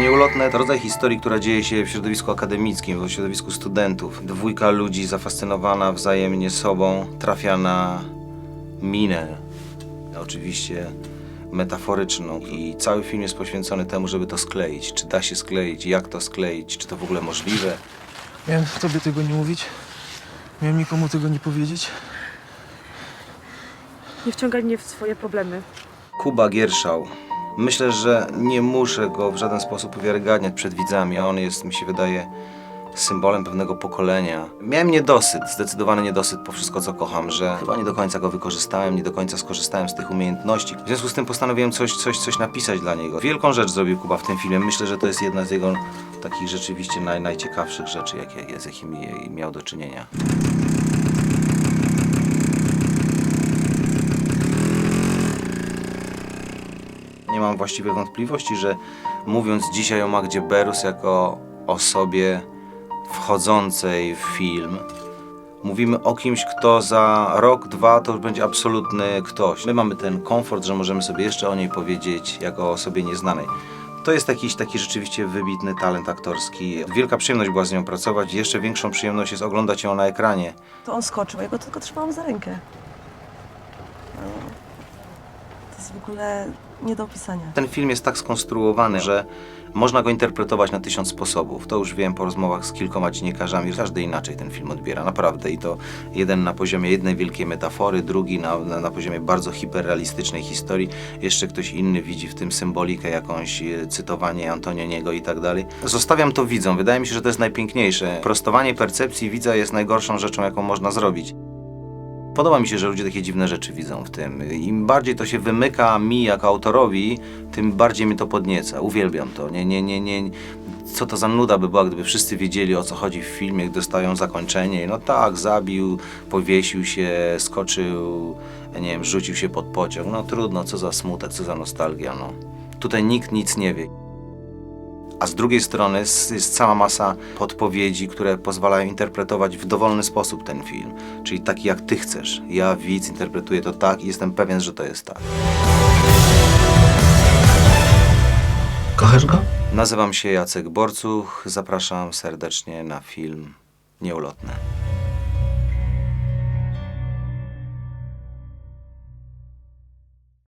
Nieulotne to rodzaj historii, która dzieje się w środowisku akademickim, w środowisku studentów. Dwójka ludzi zafascynowana wzajemnie sobą trafia na minę, oczywiście metaforyczną i cały film jest poświęcony temu, żeby to skleić. Czy da się skleić, jak to skleić, czy to w ogóle możliwe. Miałem tobie tego nie mówić. Miałem nikomu tego nie powiedzieć. Nie wciągaj mnie w swoje problemy. Kuba Gierszał. Myślę, że nie muszę go w żaden sposób uwiarygadniać przed widzami. On jest, mi się wydaje, symbolem pewnego pokolenia. Miałem niedosyt, zdecydowany niedosyt po wszystko, co kocham, że chyba nie do końca go wykorzystałem, nie do końca skorzystałem z tych umiejętności. W związku z tym postanowiłem coś, coś, coś napisać dla niego. Wielką rzecz zrobił Kuba w tym filmie. Myślę, że to jest jedna z jego takich rzeczywiście naj, najciekawszych rzeczy, jakie, z jakimi miał do czynienia. Nie mam właściwie wątpliwości, że mówiąc dzisiaj o Magdzie Berus jako osobie wchodzącej w film, mówimy o kimś, kto za rok, dwa to już będzie absolutny ktoś. My mamy ten komfort, że możemy sobie jeszcze o niej powiedzieć jako o osobie nieznanej. To jest jakiś taki rzeczywiście wybitny talent aktorski. Wielka przyjemność była z nią pracować. Jeszcze większą przyjemność jest oglądać ją na ekranie. To on skoczył, ja go tylko trzymałam za rękę. No, To jest w ogóle nie do opisania. Ten film jest tak skonstruowany, że można go interpretować na tysiąc sposobów. To już wiem po rozmowach z kilkoma dziennikarzami. Każdy inaczej ten film odbiera, naprawdę. I to jeden na poziomie jednej wielkiej metafory, drugi na, na, na poziomie bardzo hiperrealistycznej historii. Jeszcze ktoś inny widzi w tym symbolikę, jakąś e, cytowanie Antonioniego i tak dalej. Zostawiam to widzom. Wydaje mi się, że to jest najpiękniejsze. Prostowanie percepcji widza jest najgorszą rzeczą, jaką można zrobić. Podoba mi się, że ludzie takie dziwne rzeczy widzą w tym. Im bardziej to się wymyka mi jako autorowi, tym bardziej mnie to podnieca. Uwielbiam to. Nie, nie, nie, nie. Co to za nuda by była, gdyby wszyscy wiedzieli o co chodzi w filmie, gdy dostają zakończenie. No tak, zabił, powiesił się, skoczył, nie wiem, rzucił się pod pociąg. No trudno, co za smutek, co za nostalgia. No. Tutaj nikt nic nie wie. A z drugiej strony jest cała masa podpowiedzi, które pozwalają interpretować w dowolny sposób ten film. Czyli taki jak ty chcesz. Ja, widz, interpretuję to tak i jestem pewien, że to jest tak. Kochasz go? Nazywam się Jacek Borcuch. Zapraszam serdecznie na film Nieulotne.